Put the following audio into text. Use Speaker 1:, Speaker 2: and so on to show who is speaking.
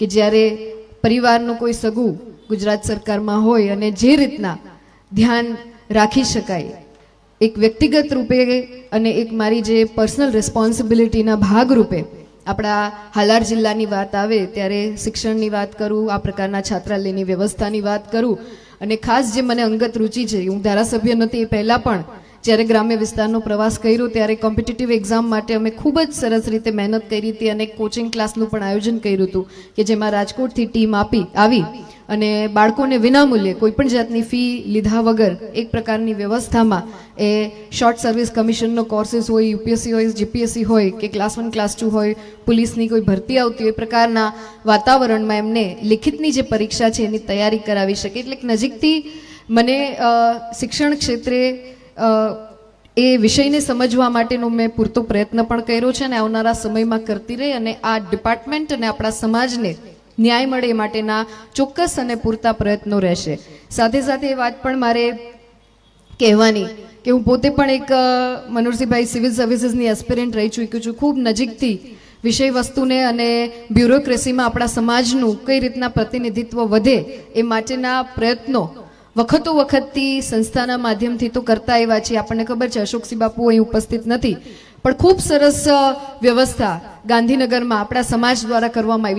Speaker 1: કે જ્યારે પરિવારનું કોઈ સગું ગુજરાત સરકારમાં હોય અને જે રીતના ધ્યાન રાખી શકાય, એક વ્યક્તિગત રૂપે અને એક મારી જે પર્સનલ રિસ્પોન્સિબિલિટીના ભાગ રૂપે આપણા હાલાર જિલ્લાની વાત આવે, ત્યારે શિક્ષણની વાત કરું, આ પ્રકારના છાત્રાલયની વ્યવસ્થાની વાત કરું, અને ખાસ જે મને અંગત રુચિ છે, હું ધારાસભ્ય નથી, એ પહેલાં પણ જ્યારે ગ્રામ્ય વિસ્તારનો પ્રવાસ કર્યો ત્યારે કોમ્પિટિટિવ એક્ઝામ માટે અમે ખૂબ જ સરસ રીતે મહેનત કરી હતી અને કોચિંગ ક્લાસનું પણ આયોજન કર્યું હતું કે જેમાં રાજકોટથી ટીમ આપી, આવી અને બાળકોને વિનામૂલ્યે કોઈપણ જાતની ફી લીધા વગર એક પ્રકારની વ્યવસ્થામાં એ શોર્ટ સર્વિસ કમિશનનો કોર્સીસ હોય યુપીએસસી હોય જીપીએસસી હોય કે ક્લાસ વન ક્લાસ ટુ હોય, પોલીસની કોઈ ભરતી આવતી હોય, એ પ્રકારના વાતાવરણમાં એમને લિખિતની જે પરીક્ષા છે એની તૈયારી કરાવી શકે. એટલે નજીકથી મને શિક્ષણ ક્ષેત્રે એ વિષયને સમજવા માટેનો મેં પૂરતો પ્રયત્ન પણ કર્યો છે અને આવનારા સમયમાં કરતી રહી અને આ ડિપાર્ટમેન્ટ અને આપણા સમાજને ન્યાય મળે એ માટેના ચોક્કસ અને પૂરતા પ્રયત્નો રહેશે. સાથે સાથે એ વાત પણ મારે કહેવાની કે હું પોતે પણ એક અ, મનોહરસિંહભાઈ સિવિલ સર્વિસીસની એસ્પિરન્ટ રહી ચૂક્યું છું. ખૂબ નજીકથી વિષય વસ્તુને અને બ્યુરોક્રેસીમાં આપણા સમાજનું કઈ રીતના પ્રતિનિધિત્વ વધે એ માટેના પ્રયત્નો વખતો વખતથી સંસ્થાના માધ્યમથી તો કરતા આવ્યા છીએ. આપણને ખબર છે, અશોકસિંહ બાપુ અહીં ઉપસ્થિત નથી. પણ ખૂબ સરસ વ્યવસ્થા ગાંધીનગરમાં આપણા સમાજ દ્વારા કરવામાં આવી